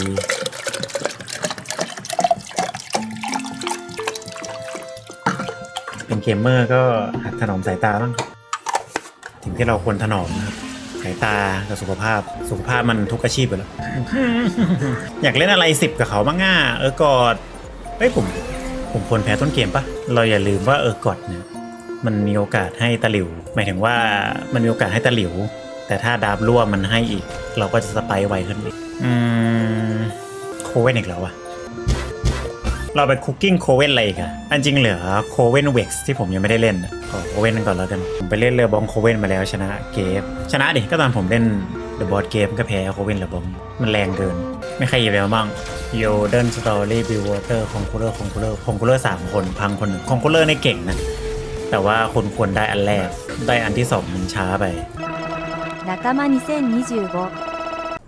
ีเป็นเกมเมอร์ก็หัดถนอมสายตาบ้างถึงที่เราควรถนอมนะครับสายตากับสุขภาพสุขภาพมันทุกอาชีพอยู่แล้ว อยากเล่นอะไรสิบกับเขาบ้างง่าเออกอดเอ้ยผมผมควรแพ้ต้นเกมปะเราอย่าลืมว่าเออกอดเนี่ยมันมีโอกาสให้ตะหลิว หมายถึงว่ามันมีโอกาสให้ตะหลิว แต่ถ้าดาบรั่วมันให้อีก เราก็จะสไปร์ไวขึ้นอีก เวนอีกแล้วอะเราไปคุกกิ้งโคเวนอะไรอีกอะอันจริงเหลือโคเวนเว็กซ์ที่ผมยังไม่ได้เล่นขอโคเวนก่อนแล้วกัน ผมไปเล่นเรือบองโคเวนมาแล้วชนะเกมชนะดิ ก็ตอนผมเล่นเดอะบอ d เกมก็แพ้โคเวนเรือบอง มันแรงเกิน ไม่ใครหยิบแล้วบ้างโยเดินสตอรี่บิววอเตอร์คองคูเลอร์คองคูเลอร์คองคูเลอร์สามคนพังคนหนึ่งคองคูเลอร์ในเก่งนะ แต่ว่าคนควรได้อันแรก ได้อันที่สองมันช้าไป仲間2025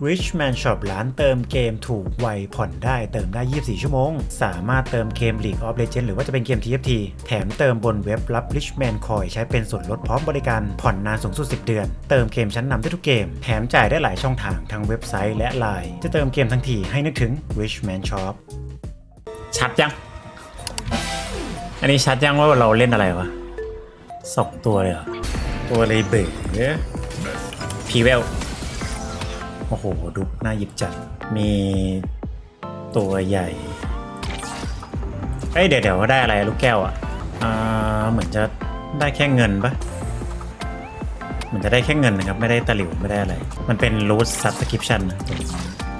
Richman Shop ร้านเติมเกมถูกไวผ่อนได้เติมได้ 24 ชั่วโมง สามารถเติมเกม League of Legends หรือว่าจะเป็นเกม TFT แถมเติมบนเว็บรับ Richman Coin ใช้เป็นส่วนลดพร้อมบริการผ่อนนานสูงสุด 10 เดือน เติมเกมชั้นนำได้ทุกเกม แถมจ่ายได้หลายช่องทางทั้งเว็บไซต์และไลน์จะเติมเกมทั้งทีให้นึกถึง Richman Shop ชัดยัง อันนี้ชัดยังว่าเราเล่นอะไรวะสองตัวเลยเหรอ ตัวเลยเบ๋พีเวล โอ้โห ดูน่าหยิบจัด มีตัวใหญ่ เอ้ย เดี๋ยวเดี๋ยวได้อะไรลูกแก้วอะ อ่า เหมือนจะได้แค่เงินปะเหมือนจะได้แค่เงินนะครับ ไม่ได้ตะหลิวไม่ได้อะไร มันเป็นรูทซับสคริปชันนะ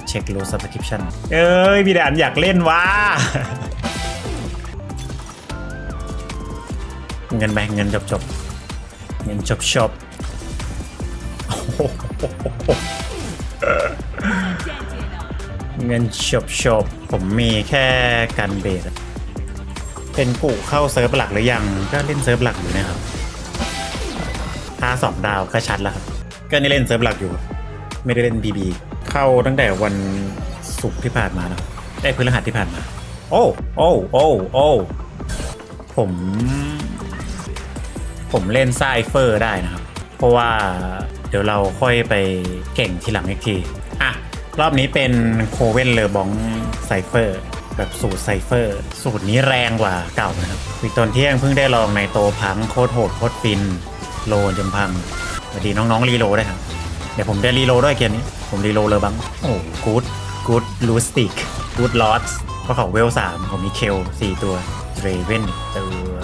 เช็ครูทซับสคริปชันเอ้ย พี่ดนอยากเล่นวะเงินไปเงินจบจบๆเงินจบจบๆโอ้โห เงินชบชบผมมีแค่กันเบสเป็นกูเข้าเซิร์ฟหลักหรือยังก็เล่นเซิร์ฟหลักอยู่นะครับ ถ้าสองดาวก็ชัดแล้วครับ ก็นี่เล่นเซิร์ฟหลักอยู่ ไม่ได้เล่นบีบีเข้าตั้งแต่วันศุกร์ที่ผ่านมาแล้วได้พฤหัสที่ผ่านมา โอ้โอ้โอ้โอ้ผม ผมเล่นไซเฟอร์ได้นะครับ เพราะว่าเดี๋ยวเราค่อยไปเก่งทีหลังอีกที อะ รอบนี้เป็นโคเวนเลอบองไซเฟอร์แบบสูตรไซเฟอร์ สูตรนี้แรงกว่าเก่านะครับวิตอนเที่ยงเพิ่งได้ลองในโตพังโคตรโหดโคตรฟิน โลจนพังสวัสดีน้องๆรีโลได้วยครับเดี๋ยวผมจะรีโลด้วยเกมนี้ ผมรีโลเลยบังโอ้กูดกูดลูสติกกูดลอสเพราะเขาเวลสามผมมีเคลสี่ตัวเรเวนตัว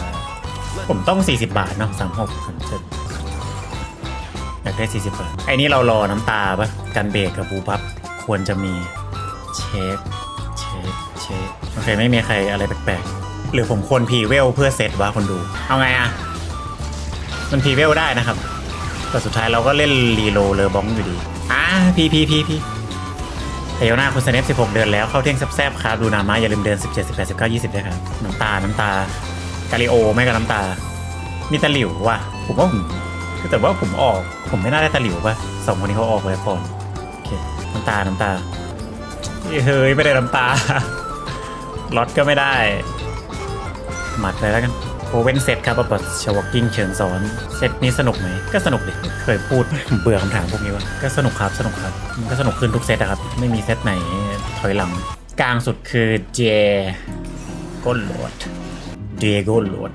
ผมต้อง 40 บาทเนาะสามหกสามเจ็ด ได้ 40บาทไอ้นี่เรารอน้ำตาปะกันเบรกกับบูพับควรจะมีเช็คเช็คเช็คโอเคไม่มีใครอะไรแปลกๆ หรือผมควรพีเวลเพื่อเซตวะคนดู เอาไงอะมันพีเวลได้นะครับ แต่สุดท้ายเราก็เล่นรีโลเลอบองอยู่ดีอ่าพีพีพีพีเทโยนาคุณสเนป16 เดือนแล้วเข้าเที่ยงแซบๆครับดูนามาอย่าลืมเดือน 17 18 19 20ด้วยครับน้ำตาน้ำตา กาลิโอไม่กับน้ำตา มีตะหลิวว่ะผมว่าผม แต่ว่าผมออก ผมไม่น่าได้ตะหลิวป่ะสองคนนี้เขาออกไว้ก่อนโอเคน้ำตา น้ำตาเฮ้ยไม่ได้น้ำตาล็อตก็ไม่ได้ หมัดเลยแล้วกันโอเว่นเซตครับแบบชวอกกิ้งเชิงสอนเซตนี้สนุกไหมก็สนุกดิเคยพูดเบื่อคำถามพวกนี้ว่าก็สนุกครับสนุกครับมันก็สนุกขึ้นทุกเซตอะครับ ไม่มีเซตไหนถอยหลัง กลางสุดคือเจก้นโหลดเดโกโหลด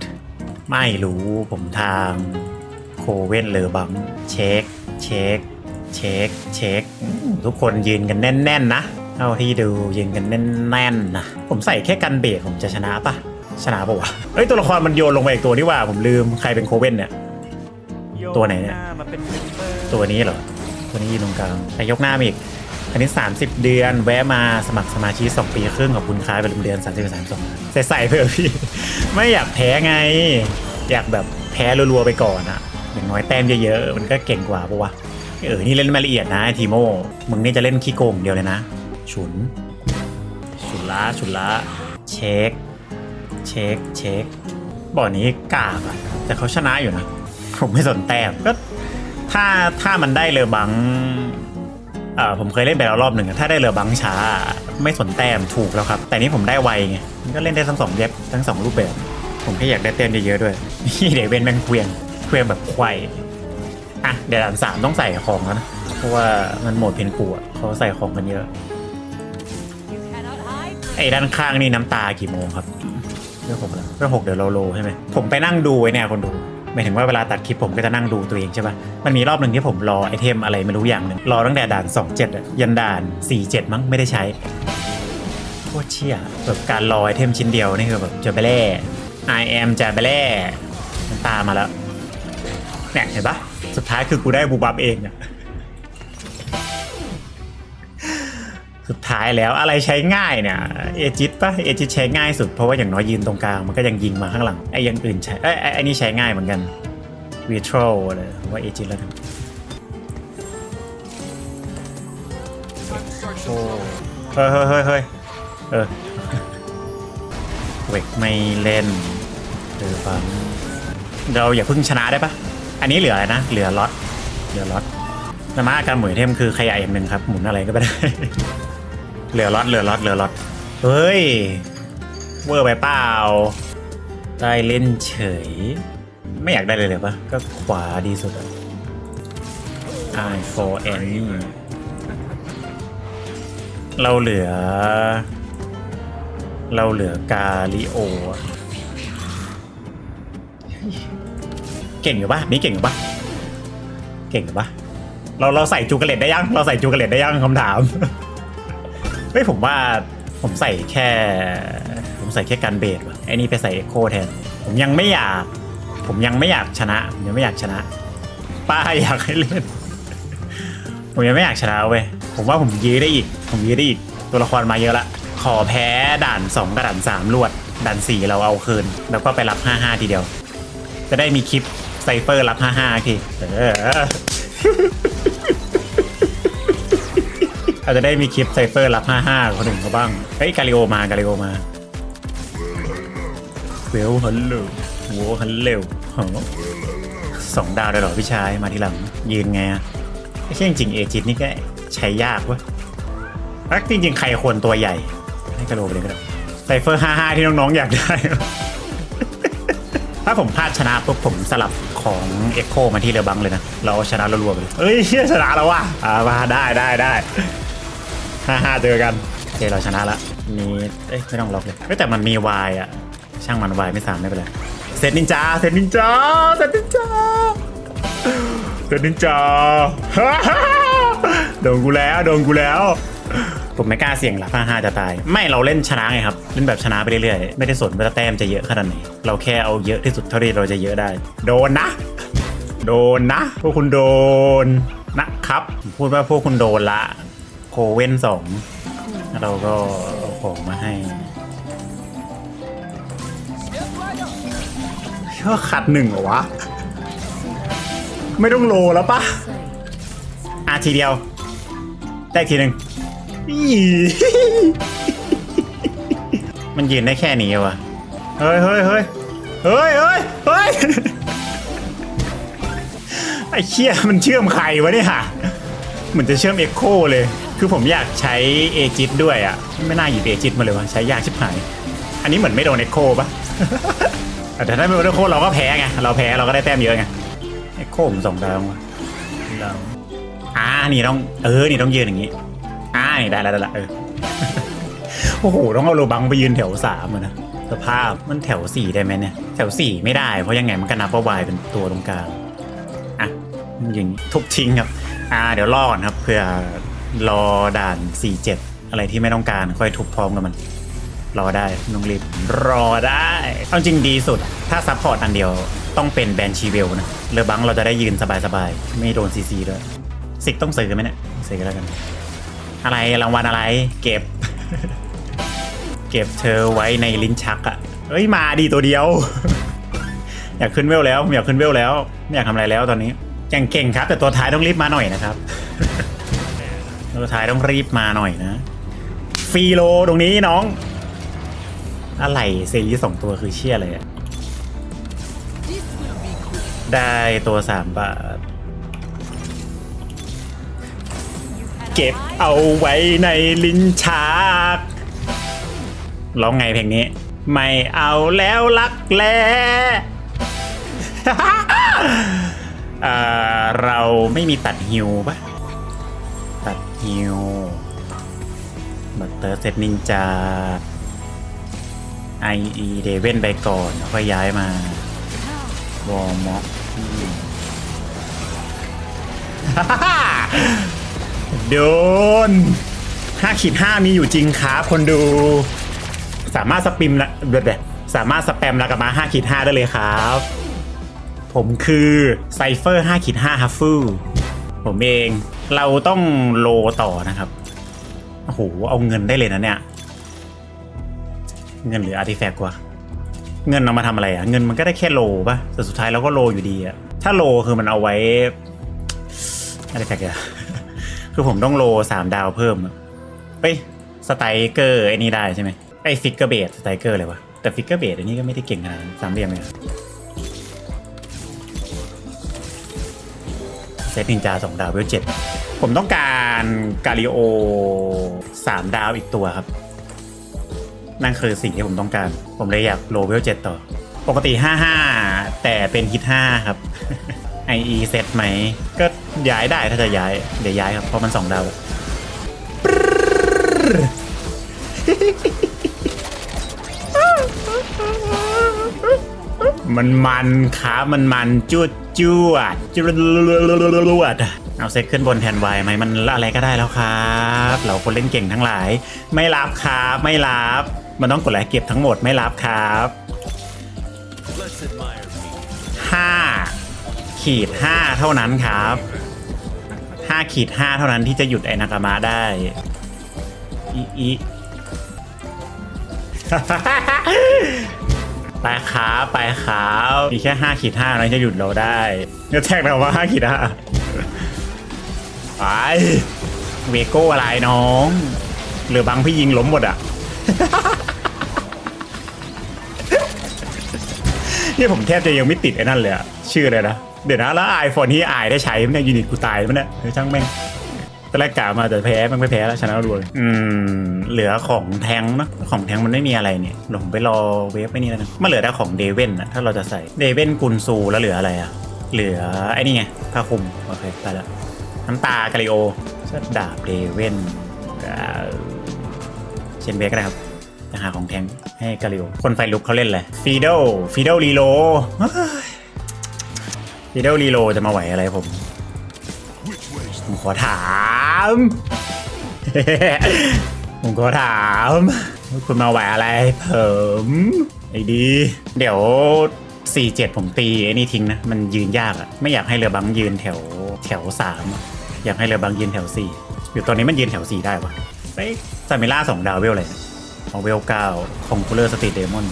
ไม่รู้ผมทาง โคเว่นเลอบังเช็คเช็คเช็คเช็คทุกคนยืนกันแน่น ๆ นะเท่าที่ดูยืนกันแน่นๆนะผมใส่แค่กันเบรกผมจะชนะปะชนะปะวะเอ้ยตัวละครมันโยนลงไปอีกตัวนี่ว่าผมลืมใครเป็นโคเว่นเนี่ยตัวไหนเนี่ยตัวนี้เหรอตัวนี้ยืนตรงกลางแต่ยกหน้ามาอีกอันนี้ 30 เดือนแวะมาสมัครสมาชิก2ปีครึ่งขอบคุณค้าไปเดือน30 32ใส่ใส่เพื่อพี่ ไม่อยากแพ้ไง อยากแบบแพ้รัวๆไปก่อนอะ อย่างน้อยแต้มเยอะๆ มันก็เก่งกว่าปะวะ เออ นี่เล่นมาละเอียดนะไอ้ทีโม มึงนี่จะเล่นขี้โกงเดียวเลยนะ ฉุน ฉุนละฉุนละเช็ค เช็ค เช็ค บ่อนี้กากอะแต่เขาชนะอยู่นะ ผมไม่สนแต้ม ก็ถ้าถ้ามันได้เรือบังเอ่อผมเคยเล่นไปแล้วรอบหนึ่งถ้าได้เรือบังช้า ไม่สนแต้มถูกแล้วครับ แต่นี่ผมได้ไวไง มันก็เล่นได้ทั้งสองเย็บทั้งสองรูปแบบ ผมแค่อยากได้แต้มเยอะๆด้วยนี่เดี๋ยวเวนแมงเควียง ควียงแบบควายอะเดี๋ยวด่านสามต้องใส่ของแล้วนะ เพราะว่ามันโหมดเพนกูอะเขาใส่ของกันเยอะ ไอ้ด้านข้างนี่น้ำตากี่โมงครับเรื่องหกแล้วเรื่องหกเดี๋ยวเราโลใช่ไหมผมไปนั่งดูไว้เนี่ยคนดูหมายถึงว่าเวลาตัดคลิปผมก็จะนั่งดูตัวเองใช่ปะมันมีรอบหนึ่งที่ผมรอไอเทมอะไรไม่รู้อย่างหนึ่งรอตั้งแต่ด่าน 27อะยันด่าน 47 มั้งไม่ได้ใช้โคตรเชี่ยแบบการรอไอเทมชิ้นเดียวนี่คือแบบจะไปเล่ I am จะไปเล่น้ำตามาแล้ว เนี่ยเห็นปะสุดท้ายคือกูได้บูบับเองอะสุดท้ายแล้วอะไรใช้ง่ายเนี่ยเอจิตปะเอจิตใช้ง่ายสุดเพราะว่าอย่างน้อยยืนตรงกลางมันก็ยังยิงมาข้างหลังไอ้ยังอื่นใช้ไอ้ไอ้นี่ใช้ง่ายเหมือนกันวีทรลอะไรว่าเอจิตแล้วกันโอ้เฮ้ยเฮ้ยเฮ้ยเฮ้ยเออเวกไม่เล่นเออฟังเราอย่าเพิ่งชนะได้ปะ อันนี้เหลืออะไรนะ เหลือล็อต เหลือล็อตสมาอาการหมุนเทมคือขยายอย่างหนึ่งครับ หมุนอะไรก็ไม่ได้ เหลือล็อต เหลือล็อต เหลือล็อต เฮ้ย เวอร์ไปเปล่า ได้เล่นเฉย ไม่อยากได้เลยเลยปะก็ขวาดีสุดอะ I for any เราเหลือ เราเหลือกาลิโอ เก่งอยู่ปะนี่เก่งอยู่ปะเก่งอยู่ปะเราเราใส่จูกระเลตได้ยัง เราใส่จูกระเลตได้ยังคำถามเฮ้ยผมว่าผมใส่แค่ ผมใส่แค่กันเบสว่ะไอ้นี่ไปใส่เอ็กโคแทน ผมยังไม่อยาก ผมยังไม่อยากชนะ ผมยังไม่อยากชนะ ป้าอยากให้เล่น ผมยังไม่อยากชนะเว้ย ผมว่าผมยื้อได้อีก ผมยื้อได้อีก ตัวละครมาเยอะละ ขอแพ้ด่าน2กับด่าน3รวด ด่าน4เราเอาคืน แล้วก็ไปรับ 5-5 ทีเดียว จะได้มีคลิป ไซเฟอร์รับ5-5ทีเอออาจะได้มีคลิปไซเฟอร์รับ55คนหนึ่งเขาบ้าง เฮ้ย กาลิโอมากาลิโอมาเวลฮัลโหลโวฮัลโหลโหสองดาวเลยเหรอพี่ชายมาทีหลัง ยืนไงอะไม่ใช่จริงเอจิตนี่ก็ใช้ยากวะรักจริงๆ ใครควรตัวใหญ่ ให้กาโลไปเลยก็ได้ไซเฟอร์ 55 ที่น้องๆ อยากได้ ถ้าผมพลาดชนะปุ๊บผมสลับของเอ็กโคมาที่เรือบังเลยนะ เราชนะรัวๆไปเลยเอ้ยเชี่ยชนะแล้วว่ะอ่ามาได้ได้ได้ห้าห้าเจอกันโอเคเราชนะละมีเอ้ยไม่ต้องล็อกเลยเอ้ยแต่มันมีวายอะช่างมันวายไม่สามไม่เป็นไรเซตนินจาเซตนินจาเซตนินจาเซตนินจาโดนกูแล้วโดนกูแล้ว ผมไม่กล้าเสี่ยงหลักห้าห้าจะตาย ไม่เราเล่นชนะไงครับ เล่นแบบชนะไปเรื่อยๆ ไม่ได้สนว่าแต้มจะเยอะขนาดไหน เราแค่เอาเยอะที่สุดเท่าที่เราจะเยอะได้ โดนนะ โดนนะ พวกคุณโดนนะครับผมพูดว่าพวกคุณโดนละ โคเว่นสองเราก็เอาของมาให้เชื่อขัดหนึ่งเหรอวะ ไม่ต้องโลแล้วปะอาทีเดียว ได้อีกทีหนึ่ง มันยืนได้แค่นี้วะเฮ้ยเฮ้ยเฮ้ยเฮ้ยเฮ้ยเฮ้ยไอ้เชี่ยมันเชื่อมใครวะเนี่ยฮะเหมือนจะเชื่อมเอ็กโคเลย คือผมอยากใช้เอจิตด้วยอะ ไม่น่าหยิบเอจิตมาเลยวะใช้ยากชิบหาย อันนี้เหมือนไม่โดนเอ็กโคปะแต่ถ้าไม่โดนเอ็กโคเราก็แพ้ไง เราแพ้เราก็ได้แต้มเยอะไง เอ็กโคผมสองดาวว่ะดาวอ่านี่ต้อง เออ นี่ต้องยืนอย่างงี้ อ่านี่ได้แล้วได้แล้วเออโอ้โห ต้องเอาโลบังไปยืนแถวสามอะนะสภาพมันแถวสี่ได้ไหมเนี่ย แถวสี่ไม่ได้ เพราะยังไงมันก็นับว่าวายเป็นตัวตรงกลางอะยิงทุบทิ้งครับ อ่า เดี๋ยวรอก่อนครับเพื่อรอด่านสี่เจ็ดอะไรที่ไม่ต้องการค่อยทุบพร้อมกับมัน รอได้ไม่ต้องรีบรอได้ เอาจริงดีสุด ถ้าซัพพอร์ตอันเดียวต้องเป็นแบนชีเวลนะเรือบังเราจะได้ยืนสบายๆไม่โดนซีซีด้วยสิกต้องซื้อไหมเนี่ยซื้อแล้วกัน อะไรรางวัลอะไร เก็บ เก็บเธอไว้ในลิ้นชักอะเอ้ยมาดีตัวเดียว อยากขึ้นเวลแล้วอยากขึ้นเวลแล้วไม่อยากทำอะไรแล้วตอนนี้ยังเก่งครับ แต่ตัวท้ายต้องรีบมาหน่อยนะครับ ตัวท้ายต้องรีบมาหน่อยนะฟีโลตรงนี้น้อง อะไรเซรีสองตัวคือเชี่ยอะไรอะได้ตัวสามบาท เก็บเอาไว้ในลิ้นชักร้องไงเพลงนี้ ไม่เอาแล้วรักแลเอ่อเราไม่มีตัดฮิวปะตัดฮิวบัตเตอร์เซตนินจา IE เดเว่นไปก่อนแล้วค่อยย้ายมาวอร์ม็อก โดน5ขีด5มีอยู่จริงครับคนดู สามารถสปิมละเด็ดสามารถสแปมลากามา5ขีด5ได้เลยครับ ผมคือไซเฟอร์5ขีด5ฮัฟฟูผมเองเราต้องโลต่อนะครับ โอ้โห เอาเงินได้เลยนะเนี่ย เงินหรืออาร์ติแฟกต์วะเงินเอามาทำอะไรอะเงินมันก็ได้แค่โลป่ะแต่สุดท้ายเราก็โลอยู่ดีอะถ้าโลคือมันเอาไว้อะไรแฟกต์อะ คือผมต้องโลสามดาวเพิ่มเอ้ยสไตรเกอร์ไอ้นี่ได้ใช่ไหมไอ้ฟิกเกอร์เบสสไตรเกอร์อะไรวะแต่ฟิกเกอร์เบสอันนี้ก็ไม่ได้เก่งขนาดนั้นสามเหลี่ยมเลยเซตนินจาสองดาวเวลเจ็ดผมต้องการกาลิโอสามดาวอีกตัวครับ นั่นคือสิ่งที่ผมต้องการ ผมเลยอยากโลเวลเจ็ดต่อ ปกติ55แต่เป็นฮิต5ครับ IE เซตไหม ก็ย้ายได้ถ้าจะย้าย เดี๋ยวย้ายครับ เพราะมัน2ดาวมันมันครับมันมันจวดจวดจวดจวดเอาเซตขึ้นบนแทนไวไหมมันอะไรก็ได้แล้วครับ เราคนเล่นเก่งทั้งหลาย ไม่รับครับไม่รับมันต้องกดไลค์เก็บทั้งหมดไม่รับครับห้า ขีดห้าเท่านั้นครับห้าขีดห้าเท่านั้นที่จะหยุดไอนากามะได้อีอีไปครับไปครับมีแค่ห้าขีดห้านั้นจะหยุดเราได้เดี๋ยวแท็กเราว่าห้าขีดห้าไปเวโก้อะไรน้องเหลือบางพี่ยิงล้มหมดอะนี่ผมแทบจะยังไม่ติดไอ้นั่นเลยอะชื่ออะไรนะ เดี๋ยวนะแล้วไอโฟนที่ไอได้ใช้มันเนี่ยยูนิตกูตายมันเนี่ยเดี๋ยช่างแม่งตอนแรกกะมาแต่แพ้มันไม่แพ้แล้วชนะรวดอืม เหลือของแทงเนะของแทงมันไม่มีอะไรเนี่ยเดี๋ยวผมไปรอเวฟไอ้นี่แล้วกันมาเหลือแต่ของเดเว่นอะถ้าเราจะใส่เดเว่นกุนซูแล้วเหลืออะไรอะเหลือไอ้นี่ไงผ้าคลุมโอเคไปแล้วน้ำตากาลิโอชดดาบเดเว่นเชนเบกก็ได้ครับจะหาของแทงให้กาลิโอคนไฟลุกเขาเล่นเลยฟีโดฟีโดรีโล ฟีโดรีโลจะมาไหวอะไรผม ผมขอถาม ผมขอถามคุณมาไหวอะไรผมไอ้ดี เดี๋ยว 4-7 ผมตีไอ้นี่ทิ้งนะ มันยืนยากอะไม่อยากให้เรือบังยืนแถวแถวสามอยากให้เรือบังยืนแถวสี่อยู่ตอนนี้มันยืนแถวสี่ได้ปะเฮ้ยซามิล่าสองดาวเวลเลยเอาเวลเก้าคองคูเลอร์สตรีทเดมอน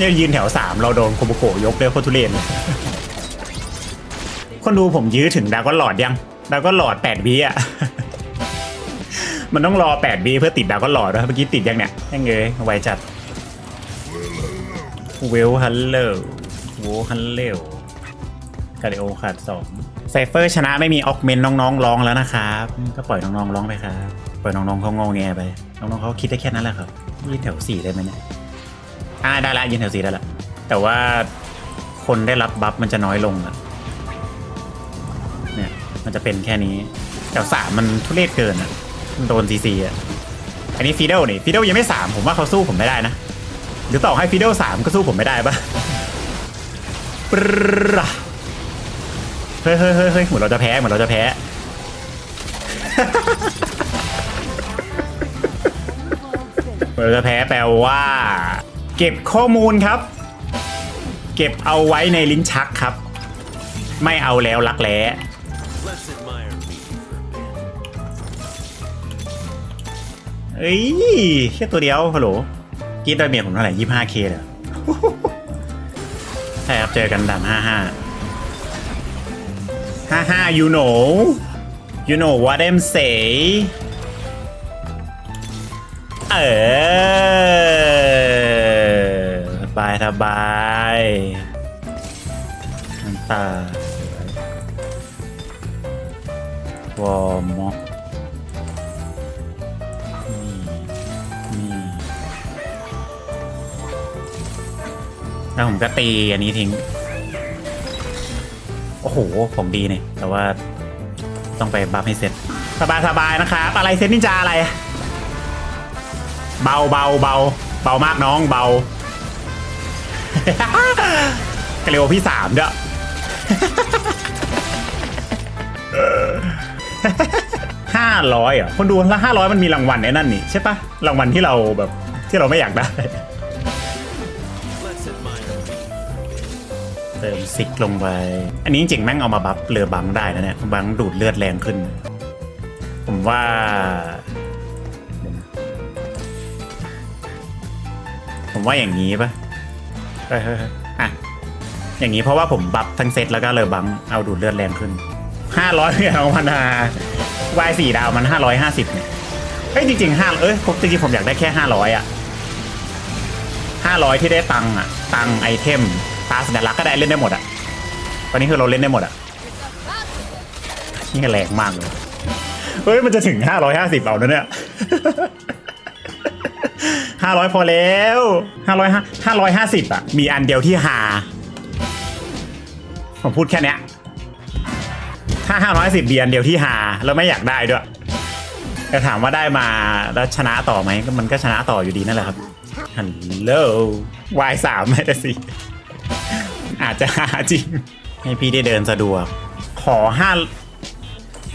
เนี่ยยืนแถวสามเราโดนโคโบโกยกเลยโคทุเรศเลยคนดูผมยื้อถึงดาวก็หลอดยังดาวก็หลอดแปดวิอะ มันต้องรอแปดวิเพื่อติดดาวก็หลอดด้วเมื่อกี้ติดยังเนี่ยยังเงยไวจัดเวลฮัลโหลโวฮัลโหลกาเดโอขาดสองไซเฟอร์ชนะไม่มีออกเมนน้องๆร้องแล้วนะครับ ก็ปล่อยน้องๆร้องไปครับปล่อยน้องๆเขางงแงไป น้องๆเขาคิดได้แค่นั้นแหละครับยืนแถวสี่ได้ไหมเนี่ย อ่าได้ละยืนแถวสี่ได้ละแต่ว่าคนได้รับบัฟมันจะน้อยลงอะเนี่ยมันจะเป็นแค่นี้แถวสามมันทุเรศเกินอะมันโดนซีซีอะอันนี้ฟีเดลนี่ฟีเดลยังไม่สามผมว่าเขาสู้ผมไม่ได้นะหรือต่อให้ฟีเดลสามก็สู้ผมไม่ได้ปะปรเฮ้ยเฮ้ยเฮ้ยเฮ้ยเหมือนเราจะแพ้เหมือนเราจะแพ้เหมือนเราจะแพ้แปลว่า เก็บข้อมูลครับ เก็บเอาไว้ในลิ้นชักครับ ไม่เอาแล้วรักแร้เอ้ยแค่ตัวเดียวฮัลโหลกีดดาเมียผมเท่าไหร่ยี่ห้าเคเลยใช่ครับเจอกันด่านห้าห้าห้าห้า you know you know what I'm say เออ บายสบายน้ำตาวอร์มอกนี่นี่แล้วผมก็ตีอันนี้ทิ้ง โอ้โห ผมดีเนี่ย แต่ว่าต้องไปบัฟให้เสร็จ สบายสบายนะครับ อะไรเซนนินจาอะไร เบาเบาเบาเบามากน้องเบา กระเร็วพี่สามเด้อห้าร้อยอะคนดูละห้าร้อยมันมีรางวัลไอ้นั่นนี่ใช่ปะรางวัลที่เราแบบที่เราไม่อยากได้ Let's admire me. เติมซิกลงไป อันนี้จริงๆแม่งเอามาบัฟเรือบังได้นะเนี่ยบังดูดเลือดแรงขึ้น ผมว่าเดี๋ยวนะผมว่าอย่างนี้ปะ เฮ้ยเฮ้ยเฮ้ยอะอย่างนี้เพราะว่าผมบัฟทั้งเซตแล้วก็เรือบังเอาดูดเลือดแรงขึ้นห้าร้อยเนี่ยของมันอะวายสี่ดาวมันห้าร้อยห้าสิบเนี่ยเอ้ยจริงๆห้าเอ้ยผมจริงๆผมอยากได้แค่ห้าร้อยอะห้าร้อยที่ได้ตังค์อะ ตังค์ไอเทมตาสัญลักษณ์ก็ได้เล่นได้หมดอะ ตอนนี้คือเราเล่นได้หมดอะนี่แรงมากเลย เฮ้ยมันจะถึงห้าร้อยห้าสิบเอานะเนี่ย ห้าร้อยพอแล้วห้าร้อยห้าร้อยห้าสิบอะ มีอันเดียวที่หา ผมพูดแค่เนี้ยถ้าห้าร้อยสิบมีอันเดียวที่หา แล้วไม่อยากได้ด้วยแต่ถามว่าได้มาแล้วชนะต่อไหมก็มันก็ชนะต่ออยู่ดีนั่นแหละครับฮัลโหลวายสามไม่ได้สิอาจจะหาจริง ให้พี่ได้เดินสะดวก ขอห้า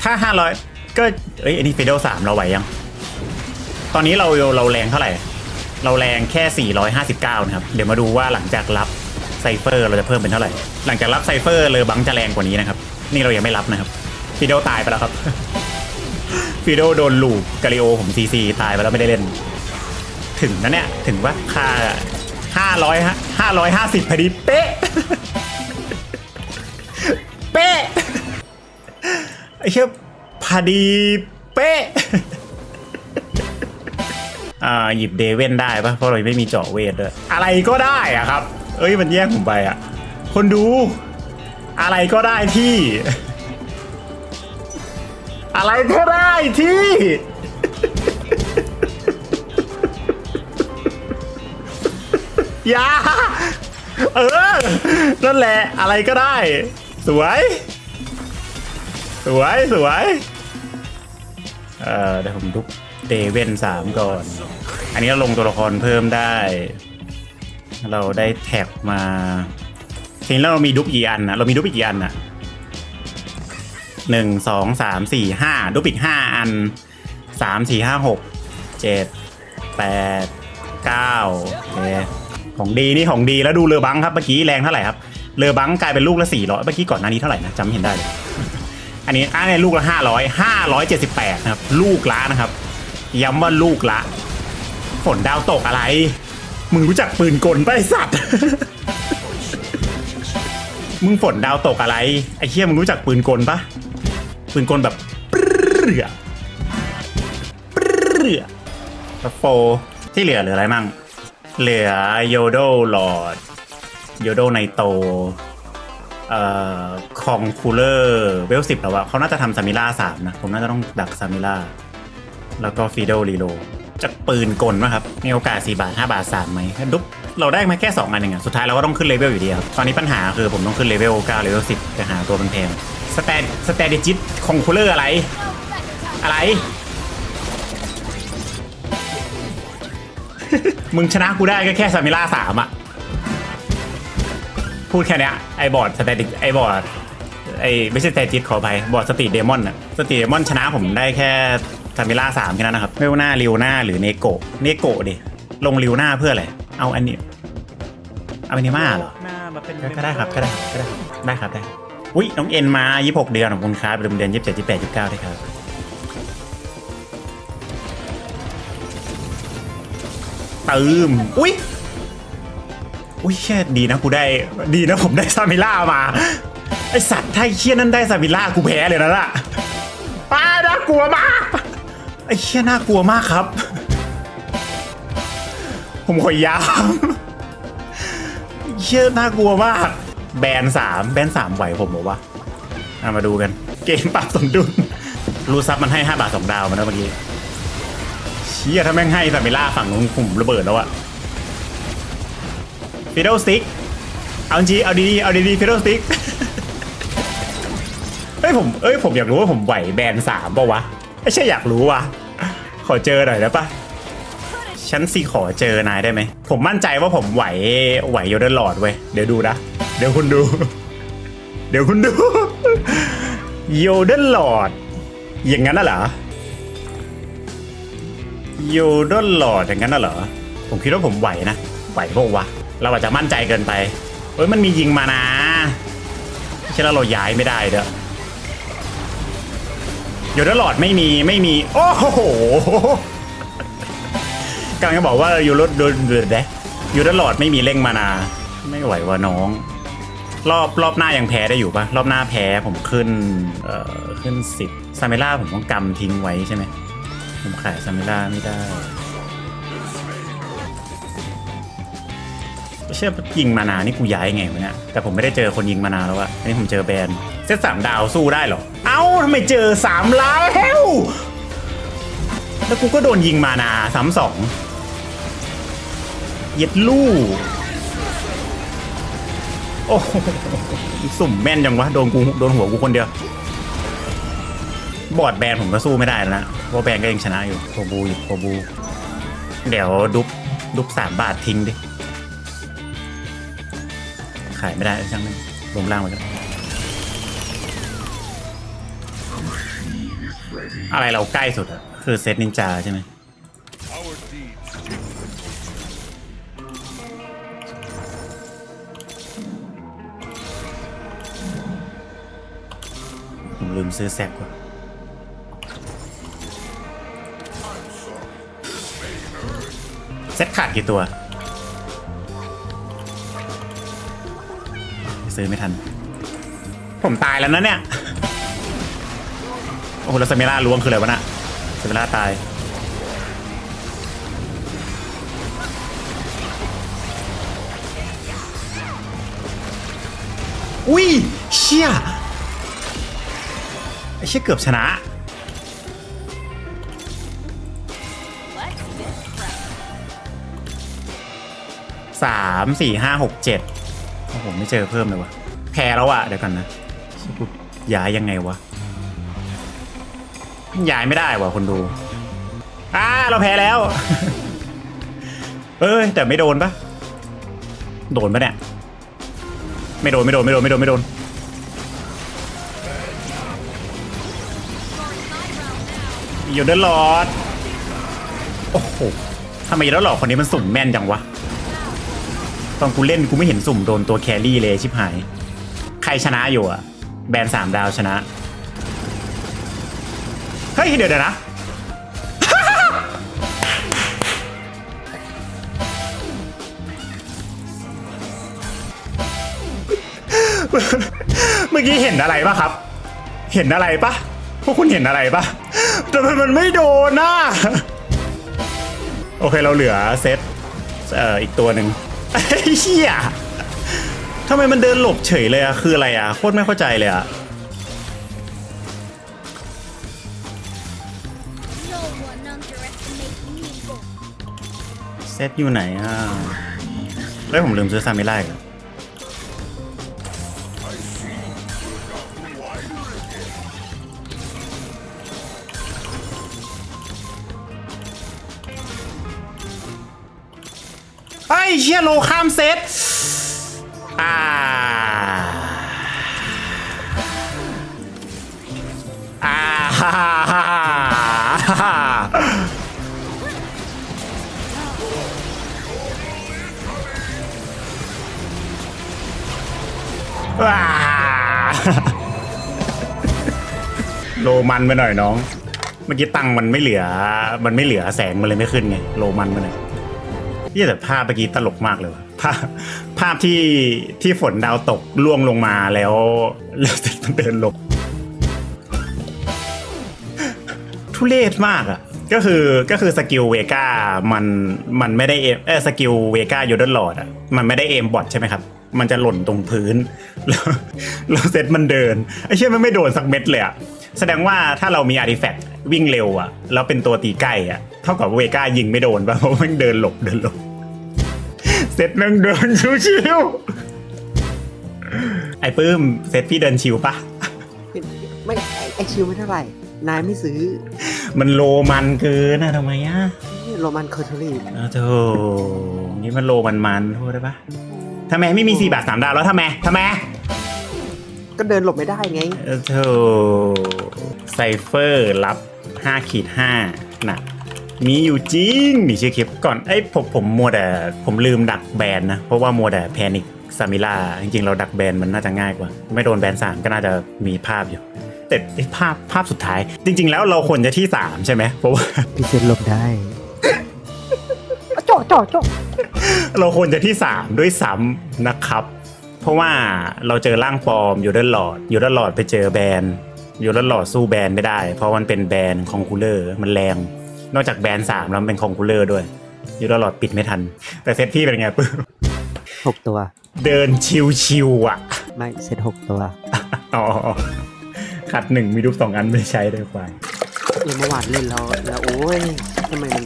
ถ้าห้าร้อยก็ เอ้ยอันนี้เฟเดลสามเราไหวยัง ตอนนี้เราเราแรงเท่าไหร่ เราแรงแค่ 459 นะครับ เดี๋ยวมาดูว่าหลังจากรับไซเฟอร์เราจะเพิ่มเป็นเท่าไหร่ หลังจากรับไซเฟอร์เลยบังจะแรงกว่านี้นะครับ นี่เรายังไม่รับนะครับฟิโดตายไปแล้วครับฟิโดโดนลูกกาลิโอผมซีซีตายไปแล้วไม่ได้เล่น ถึงนะเนี่ย ถึงว่าค่าห้าร้อยห้าร้อยห้าสิบพอดีเป๊ะ เป๊ะไอ้เชี่ยพอดีเป๊ะ อ่าหยิบเดเว่นได้ปะเพราะเราไม่มีเจาะเวทด้วยอะไรก็ได้อะครับ เอ้ยมันแย่งผมไปอะคนดู อะไรก็ได้ที่ อะไรก็ได้ที่ อย่า เออ นั่นแหละอะไรก็ได้ สวย สวย สวย เอ่อเดี๋ยวผมทุบ เดเวนสามก่อน อันนี้เราลงตัวละครเพิ่มได้ เราได้แท็บมาทีนี้เรามีดุ๊กกี่อันนะเรามีดุ๊กอีกกี่อันนะหนึ่งสองสามสี่ห้าดุ๊กอีกห้าอันสามสี่ห้าหกเจ็ดแปดเก้าโอเคของดีนี่ของดีแล้วดูเรือบังครับเมื่อกี้แรงเท่าไหร่ครับเรือบังกลายเป็นลูกละสี่ร้อยเมื่อกี้ก่อนหน้านี้เท่าไหร่นะจำไม่เห็นได้เลยอันนี้อันนี้ลูกละห้าร้อยห้าร้อยเจ็ดสิบแปดนะครับลูกละนะครับ ย้ำว่าลูกละ ฝนดาวตกอะไร มึงรู้จักปืนกลไอสัตว์ มึงฝนดาวตกอะไร ไอ้เชี่ยมึงรู้จักปืนกลปะปืนกลแบบปรึ๊ดปรึ๊ดแล้วโฟที่เหลือเหลืออะไรมั่ง เหลือโยโดหลอดโยโดไนโตเอ่อคองคูลเลอร์เวลสิบแล้วอะเขาน่าจะทำซามิล่าสามนะ ผมน่าจะต้องดักซามิล่า แล้วก็ฟีโดรีโลจากปืนกลนะครับ มีโอกาส 4 บาท 5 บาท3ไหมดุ๊บเราได้มาแค่ 2 อันเองอะสุดท้ายเราก็ต้องขึ้นเลเวลอยู่ดีครับ ตอนนี้ปัญหาคือผมต้องขึ้นเลเวล9เลเวล10จะหาตัวแพงสแตนสแตดิจิตคองคูลเลอร์อะไร อะไร มึงชนะกูได้ก็แค่ซามิล่าสามอะพูดแค่นี้ไอบอร์ดสแตติไอบอร์ดไอไม่ใช่สแตติขออภัยบอร์ดสตีเดมอนอะสตีเดมอนชนะผมได้แค่ ซามิล่าสามแค่นั้นนะครับไม่ว่าหน้าริวหน้าหรือเนโกะเนโกะดิ ลงริวหน้าเพื่ออะไร เอาอันนี้ เอาอันนี้มาเหรอ หน้ามาเป็นก็ก็ได้ครับก็ได้ก็ได้ได้ครับได้อุ้ยน้องเอ็นมา 26 เดือนของคุณครับเดือน27 28 29ได้ครับตืมอุ้ยอุ้ยเชี่ยดีนะกูได้ดีนะผมได้ซามิล่ามา ไอสัตว์ถ้าไอ้เชี่ยนั้นได้ซามิล่ากูแพ้เลยนะล่ะป้าน่ากลัวมาก ไอ้เชี่ยน่ากลัวมากครับ ผมขอยาวเชี่ยน่ากลัวมาก แบนสามแบนสามไหวผมบอกว่าเอามาดูกัน เกมปรับสมดุลรูซับมันให้ห้าบาทสองดาวมาแล้วเมื่อกี้เชี่ยถ้าแม่งให้ซามิล่าฝั่งนู้นผมระเบิดแล้วอะฟิดเดิลสติ๊กเอาจริงเอาดีๆเอาดีๆฟิดเดิลสติ๊กเฮ้ยผมเอ้ยผมอยากรู้ว่าผมไหวแบนสามป่าวะ ไม่ใช่อยากรู้ว่ะ ขอเจอหน่อยได้ปะฉันสิขอเจอนายได้ไหม ผมมั่นใจว่าผมไหวไหวโยเดนหลอดเว้ย เดี๋ยวดูนะ เดี๋ยวคุณดู เดี๋ยวคุณดูโยเดนหลอด อย่างนั้นน่ะเหรอโยเดนหลอดอย่างนั้นน่ะเหรอ ผมคิดว่าผมไหวนะ ไหวพวกวะ เราอาจจะมั่นใจเกินไป เฮ้ยมันมียิงมานะไม่ใช่แล้วเราย้ายไม่ได้เด้อ โยเดนหลอดไม่มีไม่มี โอ้โหกำลังจะบอกว่ายูโรดโดนเดือดเดยูเดนหลอดไม่มีเร่งมานา ไม่ไหวว่ะน้อง รอบรอบหน้ายังแพ้ได้อยู่ปะรอบหน้าแพ้ผมขึ้นเอ่อขึ้นสิบซาเมล่าผมต้องกำทิ้งไว้ใช่ไหมผมขายซาเมล่าไม่ได้เชื่อยิงมานานี่กูย้ายไงวะเนี่ยแต่ผมไม่ได้เจอคนยิงมานาแล้วอะอันนี้ผมเจอแบรนด์ เซตสามดาวสู้ได้เหรอ เอ้าทำไมเจอสามล้าวแล้วกูก็โดนยิงมานาสามสองเย็ดลู่โอ้โหสุ่มแม่นจังวะโดนกูโดนหัวกูคนเดียว บอร์ดแบนผมก็สู้ไม่ได้แล้วนะเพราะแบนก็ยังชนะอยู่โคบูอยู่โคบู เดี๋ยวดุบดุบสามบาททิ้งดิ ขายไม่ได้ช่างมันลงล่างไปกัน อะไรเราใกล้สุดอะคือเซตนินจาใช่ไหมผมลืมซื้อแซกว่ะเซตขาดกี่ตัว ซื้อไม่ทัน ผมตายแล้วนะเนี่ย โอ้โหแล้วซาเมล่าล้วงคืออะไรวะน่ะซาเมล่าตายอุ้ยเชี่ยไอ้เชี่ยเกือบชนะ สามสี่ห้าหกเจ็ดโอ้โห ไม่เจอเพิ่มเลยวะแพ้แล้วอะเดี๋ยวกันนะกูย้ายยังไงวะ ย้ายไม่ได้ว่ะคนดูอ้าเราแพ้แล้ว เอ้ยแต่ไม่โดนปะโดนปะเนี่ย ไม่โดนไม่โดนไม่โดนไม่โดนไม่โดน อยู่เดินหลอด โอ้โหทำไมแล้วหลอดคนนี้มันสุ่มแม่นจังวะ ตอนกูเล่นกูไม่เห็นสุ่มโดนตัวแครี่เลยชิบหาย ใครชนะอยู่อะแบรนสามดาวชนะ เฮ้ยเดี๋ยวเดี๋ยวนะ เมื่อกี้เห็นอะไรปะครับ เห็นอะไรปะพวกคุณเห็นอะไรปะแต่มันมันไม่โดนนะโอเคเราเหลือเซตเอ่ออีกตัวหนึ่งเหี้ยทำไมมันเดินหลบเฉยเลยอะคืออะไรอะโคตรไม่เข้าใจเลยอะ เซตอยู่ไหนอะเฮ้ยผมลืมซื้อซามิไล่อะไอ้ยเชี่ยโลข้ามเซตอ่า โลมันไปหน่อยน้อง เมื่อกี้ตังค์มันไม่เหลือ มันไม่เหลือแสงมันเลยไม่ขึ้นไง โลมันไปหน่อยนี่แต่ภาพเมื่อกี้ตลกมากเลยว่ะภาพภาพที่ที่ฝนดาวตกล่วงลงมาแล้ว แล้วเสร็จมันเดินลบทุเรศมากอะก็คือก็คือสกิลเวก้ามันมันไม่ได้เอมเออสกิลเวก้าโยเดนหลอดอะมันไม่ได้เอมบอทใช่ไหมครับ มันจะหล่นตรงพื้น แล้วแล้วเซตมันเดินไอ้เชี่ยมันไม่โดนสักเม็ดเลยอะ แสดงว่าถ้าเรามีอาร์ติแฟกต์วิ่งเร็วอะแล้วเป็นตัวตีใกล้อะเท่ากับเวกายิงไม่โดนป่ะเพราะมันเดินหลบเดินหลบเซตนั่งเดินชิวๆไอ้ปื้มเซตพี่เดินชิวปะไม่ไอ้ไอชิวไม่เท่าไหร่ นายไม่ซื้อ มันโรมันเกินนะทำไมอะโรมันเคอร์เทอรี่เออโธ่นี่มันโรมันมันโทษได้ปะทำไมไม่มีสี่บาทสามดาวแล้วทำไมทำไม ก็เดินหลบไม่ได้ไงเออโธ่ไซเฟอร์รับ5ขีด5น่ะ มีอยู่จริงนี่ชื่อคลิปก่อนไอ้ยผมผมมัวแต่ผมลืมดักแบนนะ เพราะว่ามัวแต่แพนิคซามิล่าจริงๆ เราดักแบนมันน่าจะง่ายกว่า ไม่โดนแบนสามก็น่าจะมีภาพอยู่ แต่ไอ้ภาพภาพสุดท้าย จริง ๆ แล้วเราควรจะที่ 3 ใช่ไหมเพราะว่า พี่เซนหลบได้จ่อจ่อจ่อเราควรจะที่ 3 ด้วยซ้ำนะครับ เพราะว่าเราเจอร่างปลอมอยู่ด้านหลอดอยู่ด้านหลอดไปเจอแบรนด์อยู่ด้านหลอดสู้แบรนด์ไม่ได้ เพราะมันเป็นแบรนด์คองคูลเลอร์มันแรง นอกจากแบรนด์สามแล้วมันเป็นคองคูลเลอร์ด้วย อยู่ด้านหลอดปิดไม่ทัน แต่เซตพี่เป็นไงปื้มหกตัว เดินชิวๆอะ ไม่เซตหกตัวอ๋อขัดหนึ่งมีรูปสองอันไม่ได้ใช้เลยควายเออเมื่อวานเล่นแล้วแล้วโอ้ยทำไมมัน